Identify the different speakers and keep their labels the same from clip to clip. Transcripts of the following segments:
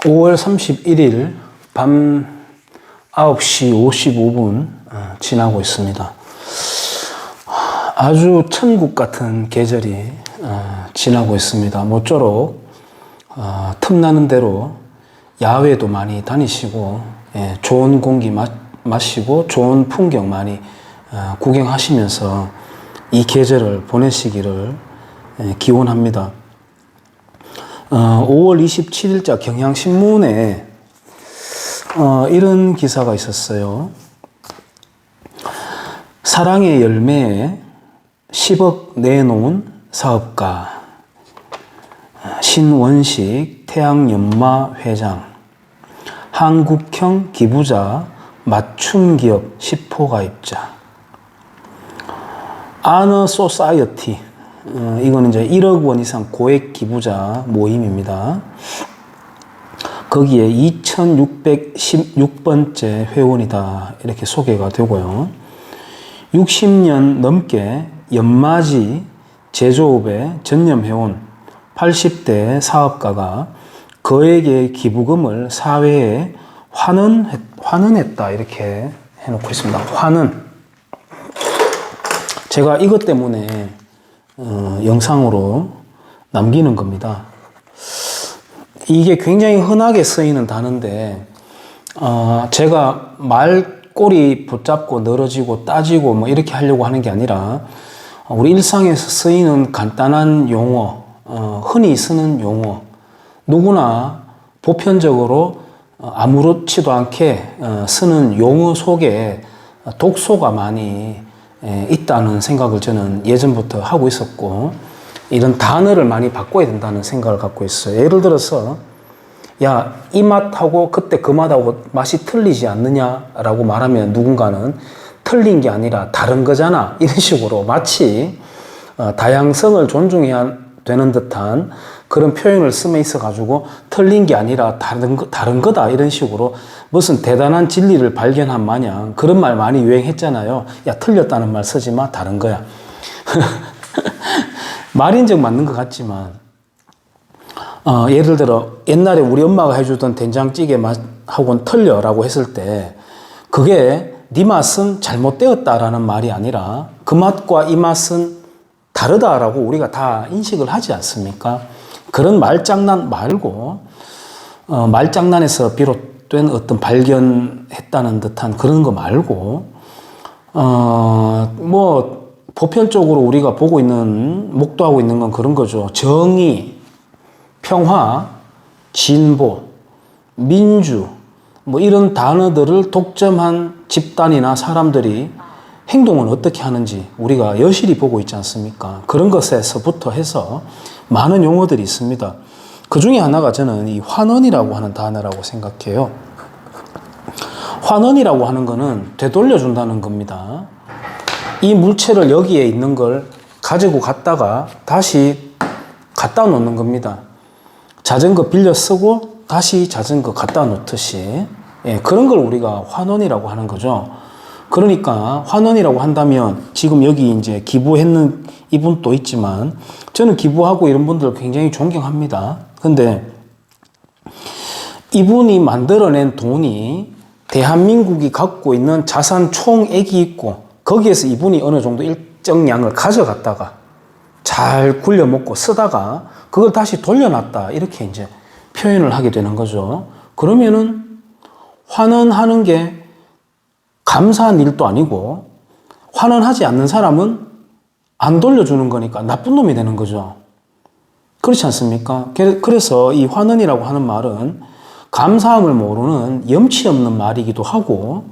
Speaker 1: 5월 31일 밤 9시 55분 어, 지나고 있습니다. 아주 천국 같은 계절이 어, 지나고 있습니다. 모쪼록 어, 틈나는 대로 야외도 많이 다니시고 예, 좋은 공기 마, 마시고 좋은 풍경 많이 어, 구경하시면서 이 계절을 보내시기를 예, 기원합니다. 어, 5월 27일자 경향신문에 어, 이런 기사가 있었어요. 사랑의 열매에 10억 내놓은 사업가 신원식 태양연마 회장 한국형 기부자 맞춤기업 10호 가입자 아너 소사이어티 어, 이거는 이제 1억 원 이상 고액 기부자 모임입니다. 거기에 2616번째 회원이다. 이렇게 소개가 되고요. 60년 넘게 연마지 제조업에 전념해온 80대 사업가가 거액의 기부금을 사회에 환원했, 환원했다. 이렇게 해놓고 있습니다. 환원. 제가 이것 때문에 어, 영상으로 남기는 겁니다. 이게 굉장히 흔하게 쓰이는 단어인데, 어, 제가 말꼬리 붙잡고 늘어지고 따지고 뭐 이렇게 하려고 하는 게 아니라, 어, 우리 일상에서 쓰이는 간단한 용어, 어, 흔히 쓰는 용어, 누구나 보편적으로 어, 아무렇지도 않게 어, 쓰는 용어 속에 독소가 많이 에, 있다는 생각을 저는 예전부터 하고 있었고, 이런 단어를 많이 바꿔야 된다는 생각을 갖고 있어요. 예를 들어서, 야, 이 맛하고 그때 그 맛하고 맛이 틀리지 않느냐라고 말하면 누군가는 틀린 게 아니라 다른 거잖아. 이런 식으로 마치 어, 다양성을 존중해야 되는 듯한 그런 표현을 쓰며 있어 가지고 틀린 게 아니라 다른, 거, 다른 거다. 이런 식으로 무슨 대단한 진리를 발견한 마냥 그런 말 많이 유행했잖아요. 야, 틀렸다는 말 쓰지 마. 다른 거야. 말인즉 맞는 것 같지만, 어, 예를 들어 옛날에 우리 엄마가 해주던 된장찌개 맛하고는 틀려라고 했을 때 그게 네 맛은 잘못되었다라는 말이 아니라 그 맛과 이 맛은 다르다라고 우리가 다 인식을 하지 않습니까? 그런 말장난 말고 어, 말장난에서 비롯된 어떤 발견했다는 듯한 그런 거 말고 어, 뭐 보편적으로 우리가 보고 있는 목도하고 있는 건 그런 거죠. 정의, 평화, 진보, 민주, 뭐 이런 단어들을 독점한 집단이나 사람들이 행동을 어떻게 하는지 우리가 여실히 보고 있지 않습니까? 그런 것에서부터 해서 많은 용어들이 있습니다. 그 중에 하나가 저는 이 환원이라고 하는 단어라고 생각해요. 환원이라고 하는 거는 되돌려준다는 겁니다. 이 물체를 여기에 있는 걸 가지고 갔다가 다시 갖다 놓는 겁니다. 자전거 빌려 쓰고 다시 자전거 갖다 놓듯이 예, 그런 걸 우리가 환원이라고 하는 거죠. 그러니까 환원이라고 한다면 지금 여기 이제 기부했는 이분도 있지만 저는 기부하고 이런 분들 굉장히 존경합니다. 근데 이분이 만들어낸 돈이 대한민국이 갖고 있는 자산 총액이 있고 거기에서 이분이 어느 정도 일정량을 가져갔다가 잘 굴려 먹고 쓰다가 그걸 다시 돌려놨다 이렇게 이제 표현을 하게 되는 거죠. 그러면은 환원하는 게 감사한 일도 아니고 환원하지 않는 사람은 안 돌려주는 거니까 나쁜 놈이 되는 거죠. 그렇지 않습니까? 그래서 이 환원이라고 하는 말은 감사함을 모르는 염치 없는 말이기도 하고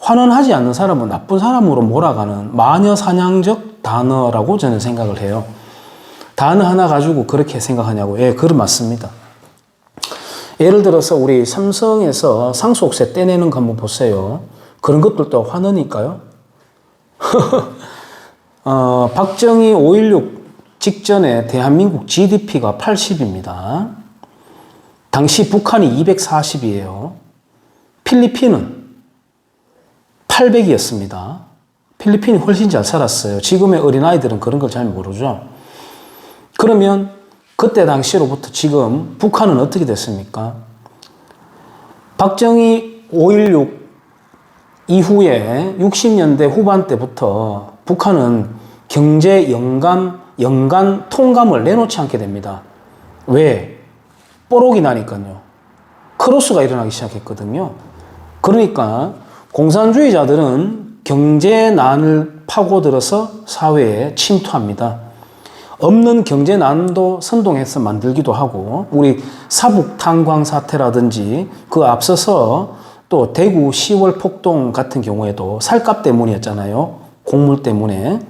Speaker 1: 환원하지 않는 사람은 나쁜 사람으로 몰아가는 마녀 사냥적 단어라고 저는 생각을 해요. 단어 하나 가지고 그렇게 생각하냐고. 예, 그건 맞습니다. 예를 들어서 우리 삼성에서 상속세 떼내는 거 한번 보세요. 그런 것들도 환원일까요? 어, 박정희 5.16 직전에 대한민국 GDP가 80입니다. 당시 북한이 240이에요. 필리핀은 800이었습니다. 필리핀이 훨씬 잘 살았어요. 지금의 어린아이들은 그런 걸 잘 모르죠. 그러면 그때 당시로부터 지금 북한은 어떻게 됐습니까? 박정희 5.16 이후에 60년대 후반 때부터 북한은 경제 연감, 연간 통감을 내놓지 않게 됩니다. 왜? 뽀록이 나니까요. 크로스가 일어나기 시작했거든요. 그러니까 공산주의자들은 경제난을 파고들어서 사회에 침투합니다. 없는 경제난도 선동해서 만들기도 하고 우리 사북 탄광 사태라든지 그 앞서서 또 대구 10월 폭동 같은 경우에도 살값 때문이었잖아요. 곡물 때문에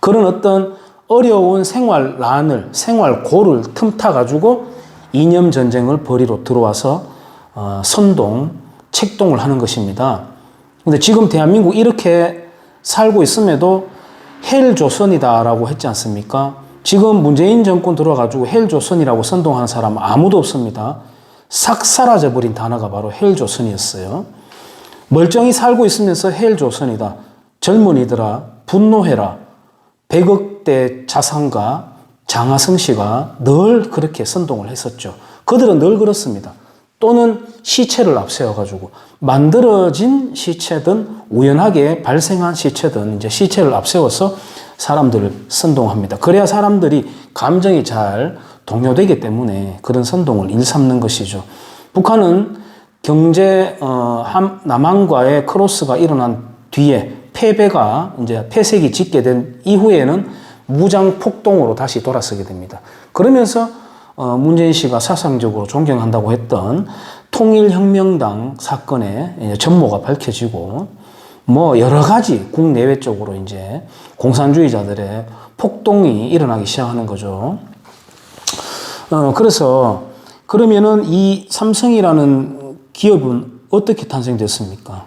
Speaker 1: 그런 어떤 어려운 생활난을 생활고를 틈타 가지고 이념 전쟁을 벌이러 들어와서 어, 선동 책동을 하는 것입니다. 근데 지금 대한민국 이렇게 살고 있음에도 헬조선이다라고 했지 않습니까? 지금 문재인 정권 들어가지고 헬조선이라고 선동하는 사람 아무도 없습니다. 싹 사라져버린 단어가 바로 헬조선이었어요. 멀쩡히 살고 있으면서 헬조선이다. 젊은이들아, 분노해라. 100억대 자산가 장하성 씨가 늘 그렇게 선동을 했었죠. 그들은 늘 그렇습니다. 또는 시체를 앞세워가지고 만들어진 시체든 우연하게 발생한 시체든 이제 시체를 앞세워서 사람들을 선동합니다. 그래야 사람들이 감정이 잘 동요되기 때문에 그런 선동을 일삼는 것이죠. 북한은 경제 어, 함, 남한과의 크로스가 일어난 뒤에 패배가 이제 폐색이 짙게 된 이후에는 무장 폭동으로 다시 돌아서게 됩니다. 그러면서 어, 문재인 씨가 사상적으로 존경한다고 했던 통일혁명당 사건의 전모가 밝혀지고 뭐 여러 가지 국내외적으로 이제 공산주의자들의 폭동이 일어나기 시작하는 거죠. 어, 그래서 그러면은 이 삼성이라는 기업은 어떻게 탄생됐습니까?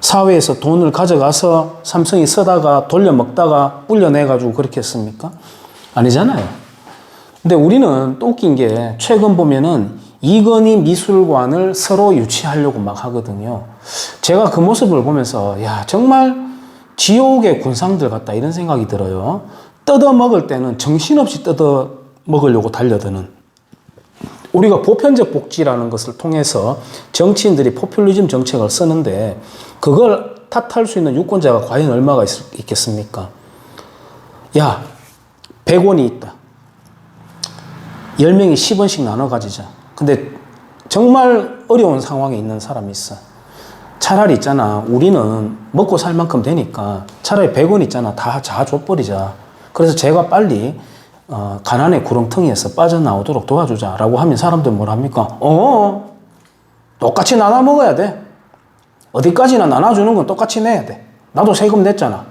Speaker 1: 사회에서 돈을 가져가서 삼성이 쓰다가 돌려먹다가 불려내가지고 그렇게 했습니까? 아니잖아요. 근데 우리는 또 웃긴 게 최근 보면은 이건희 미술관을 서로 유치하려고 막 하거든요. 제가 그 모습을 보면서 야 정말 지옥의 군상들 같다 이런 생각이 들어요. 뜯어 먹을 때는 정신없이 뜯어 먹으려고 달려드는 우리가 보편적 복지라는 것을 통해서 정치인들이 포퓰리즘 정책을 쓰는데 그걸 탓할 수 있는 유권자가 과연 얼마가 있, 있겠습니까? 야, 100원이 있다. 10명이 10원씩 나눠 가지자. 근데 정말 어려운 상황에 있는 사람이 있어. 차라리 있잖아. 우리는 먹고 살 만큼 되니까 차라리 100원 있잖아. 다 자줘버리자. 그래서 제가 빨리 어, 가난의 구렁텅이에서 빠져나오도록 도와주자라고 하면 사람들 뭘 합니까? 어, 똑같이 나눠 먹어야 돼. 어디까지나 나눠주는 건 똑같이 내야 돼. 나도 세금 냈잖아.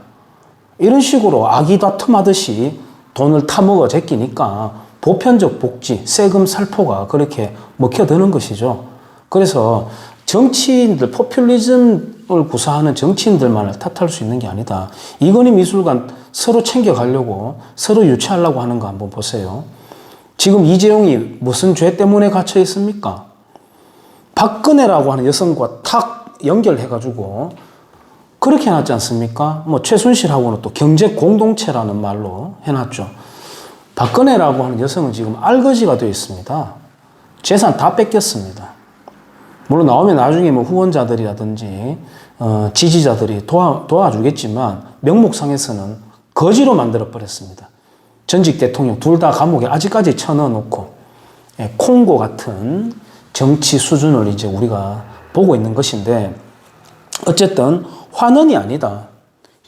Speaker 1: 이런 식으로 아기다 틈하듯이 돈을 타먹어 제끼니까 보편적 복지, 세금 살포가 그렇게 먹혀드는 것이죠. 그래서 정치인들, 포퓰리즘을 구사하는 정치인들만을 탓할 수 있는 게 아니다. 이건희 미술관 서로 챙겨가려고, 서로 유치하려고 하는 거 한번 보세요. 지금 이재용이 무슨 죄 때문에 갇혀 있습니까? 박근혜라고 하는 여성과 탁 연결해가지고 그렇게 해놨지 않습니까? 뭐 최순실하고는 또 경제 공동체라는 말로 해놨죠. 박근혜라고 하는 여성은 지금 알거지가 되어 있습니다. 재산 다 뺏겼습니다. 물론 나오면 나중에 뭐 후원자들이라든지 어, 지지자들이 도와, 도와주겠지만 명목상에서는 거지로 만들어 버렸습니다. 전직 대통령 둘 다 감옥에 아직까지 쳐넣어놓고 예, 콩고 같은 정치 수준을 이제 우리가 보고 있는 것인데 어쨌든 환원이 아니다.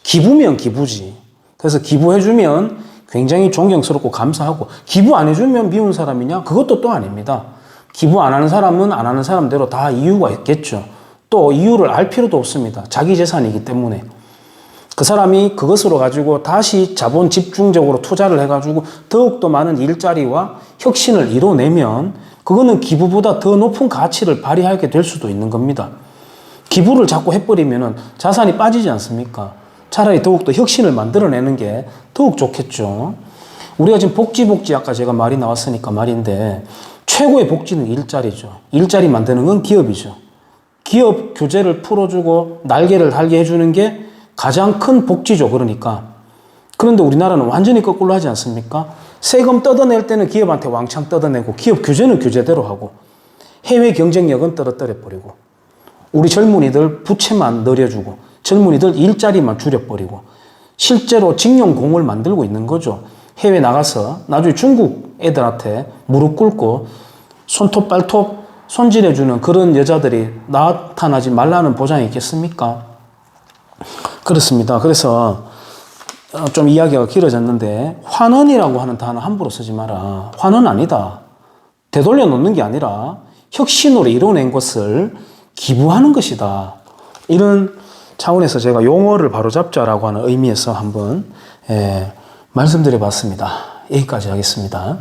Speaker 1: 기부면 기부지. 그래서 기부해주면 굉장히 존경스럽고 감사하고 기부 안 해주면 미운 사람이냐? 그것도 또 아닙니다. 기부 안 하는 사람은 안 하는 사람대로 다 이유가 있겠죠. 또 이유를 알 필요도 없습니다. 자기 재산이기 때문에. 그 사람이 그것으로 가지고 다시 자본 집중적으로 투자를 해가지고 더욱더 많은 일자리와 혁신을 이뤄내면 그거는 기부보다 더 높은 가치를 발휘하게 될 수도 있는 겁니다. 기부를 자꾸 해버리면 자산이 빠지지 않습니까? 차라리 더욱더 혁신을 만들어내는 게 더욱 좋겠죠. 우리가 지금 복지, 복지, 아까 제가 말이 나왔으니까 말인데, 최고의 복지는 일자리죠. 일자리 만드는 건 기업이죠. 기업 규제를 풀어주고 날개를 달게 해주는 게 가장 큰 복지죠. 그러니까. 그런데 우리나라는 완전히 거꾸로 하지 않습니까? 세금 뜯어낼 때는 기업한테 왕창 뜯어내고 기업 규제는 규제대로 하고 해외 경쟁력은 떨어뜨려 버리고 우리 젊은이들 부채만 늘려주고 젊은이들 일자리만 줄여버리고 실제로 직영공을 만들고 있는 거죠. 해외 나가서 나중에 중국 애들한테 무릎 꿇고 손톱 발톱 손질해주는 그런 여자들이 나타나지 말라는 보장이 있겠습니까? 그렇습니다. 그래서 어, 좀 이야기가 길어졌는데 환원이라고 하는 단어 함부로 쓰지 마라. 환원 아니다. 되돌려 놓는 게 아니라 혁신으로 이뤄낸 것을 기부하는 것이다. 이런 차원에서 제가 용어를 바로 잡자라고 하는 의미에서 한번 예, 말씀드려 봤습니다. 여기까지 하겠습니다.